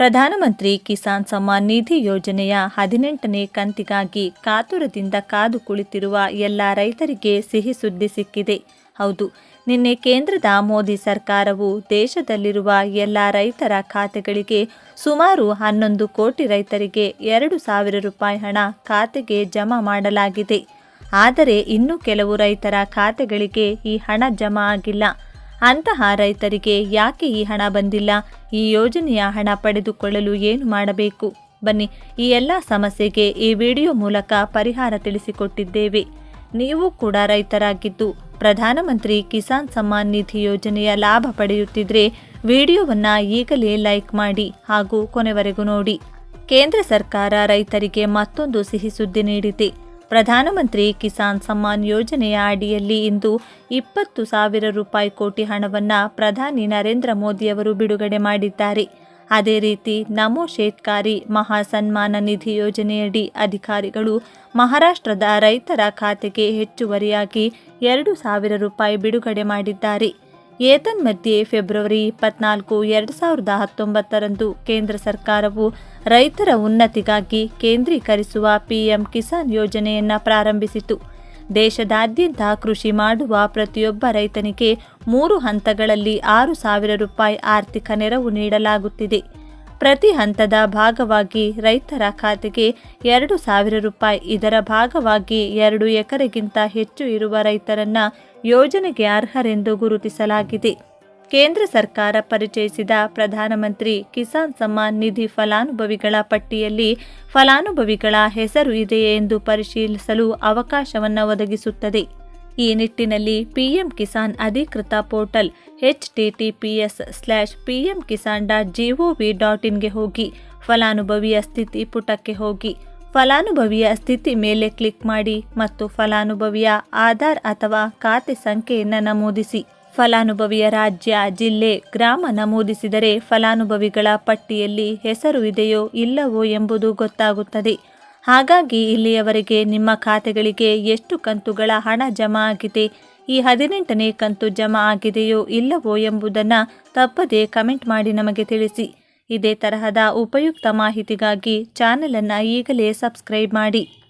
ಪ್ರಧಾನಮಂತ್ರಿ ಕಿಸಾನ್ ಸಮ್ಮಾನ್ ನಿಧಿ ಯೋಜನೆಯ ಹದಿನೆಂಟನೇ ಕಂತಿಗಾಗಿ ಕಾತುರದಿಂದ ಕಾದು ಕುಳಿತಿರುವ ಎಲ್ಲ ರೈತರಿಗೆ ಸಿಹಿ ಸುದ್ದಿ ಸಿಕ್ಕಿದೆ. ಹೌದು, ನಿನ್ನೆ ಕೇಂದ್ರದ ಮೋದಿ ಸರ್ಕಾರವು ದೇಶದಲ್ಲಿರುವ ಎಲ್ಲ ರೈತರ ಖಾತೆಗಳಿಗೆ ಸುಮಾರು ಹನ್ನೊಂದು ಕೋಟಿ ರೈತರಿಗೆ ಎರಡು ಸಾವಿರ ರೂಪಾಯಿ ಹಣ ಖಾತೆಗೆ ಜಮಾ ಮಾಡಲಾಗಿದೆ. ಆದರೆ ಇನ್ನೂ ಕೆಲವು ರೈತರ ಖಾತೆಗಳಿಗೆ ಈ ಹಣ ಜಮಾ ಆಗಿಲ್ಲ. ಅಂತಹ ರೈತರಿಗೆ ಯಾಕೆ ಈ ಹಣ ಬಂದಿಲ್ಲ? ಈ ಯೋಜನೆಯ ಹಣ ಪಡೆದುಕೊಳ್ಳಲು ಏನು ಮಾಡಬೇಕು? ಬನ್ನಿ, ಈ ಎಲ್ಲ ಸಮಸ್ಯೆಗೆ ಈ ವಿಡಿಯೋ ಮೂಲಕ ಪರಿಹಾರ ತಿಳಿಸಿಕೊಟ್ಟಿದ್ದೇವೆ. ನೀವು ಕೂಡ ರೈತರಾಗಿದ್ದು, ಪ್ರಧಾನಮಂತ್ರಿ ಕಿಸಾನ್ ಸಮ್ಮಾನ್ ನಿಧಿ ಯೋಜನೆಯ ಲಾಭ ಪಡೆಯುತ್ತಿದ್ರೆ ವಿಡಿಯೋವನ್ನು ಈಗಲೇ ಲೈಕ್ ಮಾಡಿ ಹಾಗೂ ಕೊನೆವರೆಗೂ ನೋಡಿ. ಕೇಂದ್ರ ಸರ್ಕಾರ ರೈತರಿಗೆ ಮತ್ತೊಂದು ಸಿಹಿ ಸುದ್ದಿ ನೀಡಿದೆ. ಪ್ರಧಾನಮಂತ್ರಿ ಕಿಸಾನ್ ಸಮ್ಮಾನ್ ಯೋಜನೆಯ ಅಡಿಯಲ್ಲಿ ಇಂದು ಇಪ್ಪತ್ತು ಸಾವಿರ ರೂಪಾಯಿ ಕೋಟಿ ಹಣವನ್ನು ಪ್ರಧಾನಿ ನರೇಂದ್ರ ಮೋದಿಯವರು ಬಿಡುಗಡೆ ಮಾಡಿದ್ದಾರೆ. ಅದೇ ರೀತಿ ನಮೋ ಶೇತ್ಕಾರಿ ಮಹಾ ಸನ್ಮಾನ ನಿಧಿ ಯೋಜನೆಯಡಿ ಅಧಿಕಾರಿಗಳು ಮಹಾರಾಷ್ಟ್ರದ ರೈತರ ಖಾತೆಗೆ ಹೆಚ್ಚುವರಿಯಾಗಿ ಎರಡು ಸಾವಿರ ರೂಪಾಯಿ ಬಿಡುಗಡೆ ಮಾಡಿದ್ದಾರೆ. ಏತನ್ಮಧ್ಯೆ ಫೆಬ್ರವರಿ ಇಪ್ಪತ್ನಾಲ್ಕು, ಎರಡು ಸಾವಿರದ ಹತ್ತೊಂಬತ್ತರಂದು ಕೇಂದ್ರ ಸರ್ಕಾರವು ರೈತರ ಉನ್ನತಿಗಾಗಿ ಕೇಂದ್ರೀಕರಿಸುವ ಪಿಎಂ ಕಿಸಾನ್ ಯೋಜನೆಯನ್ನು ಪ್ರಾರಂಭಿಸಿತು ದೇಶದಾದ್ಯಂತ ಕೃಷಿ ಮಾಡುವ ಪ್ರತಿಯೊಬ್ಬ ರೈತನಿಗೆ ಮೂರು ಹಂತಗಳಲ್ಲಿ ಆರು ಸಾವಿರ ರೂಪಾಯಿ ಆರ್ಥಿಕ ನೆರವು ನೀಡಲಾಗುತ್ತಿದೆ. ಪ್ರತಿ ಹಂತದ ಭಾಗವಾಗಿ ರೈತರ ಖಾತೆಗೆ ಎರಡು ಸಾವಿರ ರೂಪಾಯಿ, ಇದರ ಭಾಗವಾಗಿ ಎರಡು ಎಕರೆಗಿಂತ ಹೆಚ್ಚು ಇರುವ ರೈತರನ್ನ ಯೋಜನೆಗೆ ಅರ್ಹರೆಂದು ಗುರುತಿಸಲಾಗಿದೆ. ಕೇಂದ್ರ ಸರ್ಕಾರ ಪರಿಚಯಿಸಿದ ಪ್ರಧಾನಮಂತ್ರಿ ಕಿಸಾನ್ ಸಮ್ಮಾನ್ ನಿಧಿ ಫಲಾನುಭವಿಗಳ ಪಟ್ಟಿಯಲ್ಲಿ ಫಲಾನುಭವಿಗಳ ಹೆಸರು ಇದೆಯೇ ಎಂದು ಪರಿಶೀಲಿಸಲು ಅವಕಾಶವನ್ನು ಒದಗಿಸುತ್ತದೆ. ಈ ನಿಟ್ಟಿನಲ್ಲಿ ಪಿಎಂ ಕಿಸಾನ್ ಅಧಿಕೃತ portal HTTPS slash PM Kisan dot GOV dot ಇನ್ಗೆ ಹೋಗಿ. ಫಲಾನುಭವಿಯ ಸ್ಥಿತಿ ಪುಟಕ್ಕೆ ಹೋಗಿ. ಫಲಾನುಭವಿಯ ಸ್ಥಿತಿ ಮೇಲೆ ಕ್ಲಿಕ್ ಮಾಡಿ ಮತ್ತು ಫಲಾನುಭವಿಯ ಆಧಾರ್ ಅಥವಾ ಖಾತೆ ಸಂಖ್ಯೆಯನ್ನು ನಮೂದಿಸಿ. ಫಲಾನುಭವಿಯ ರಾಜ್ಯ, ಜಿಲ್ಲೆ, ಗ್ರಾಮ ನಮೂದಿಸಿದರೆ ಫಲಾನುಭವಿಗಳ ಪಟ್ಟಿಯಲ್ಲಿ ಹೆಸರು ಇದೆಯೋ ಇಲ್ಲವೋ ಎಂಬುದು ಗೊತ್ತಾಗುತ್ತದೆ. ಹಾಗಾಗಿ ಇಲ್ಲಿಯವರೆಗೆ ನಿಮ್ಮ ಖಾತೆಗಳಿಗೆ ಎಷ್ಟು ಕಂತುಗಳ ಹಣ ಜಮಾ ಆಗಿದೆ? ಈ ಹದಿನೆಂಟನೇ ಕಂತು ಜಮಾ ಆಗಿದೆಯೋ ಇಲ್ಲವೋ ಎಂಬುದನ್ನು ತಪ್ಪದೇ ಕಮೆಂಟ್ ಮಾಡಿ ನಮಗೆ ತಿಳಿಸಿ. ಇದೇ ತರಹದ ಉಪಯುಕ್ತ ಮಾಹಿತಿಗಾಗಿ ಚಾನಲನ್ನು ಈಗಲೇ ಸಬ್ಸ್ಕ್ರೈಬ್ ಮಾಡಿ.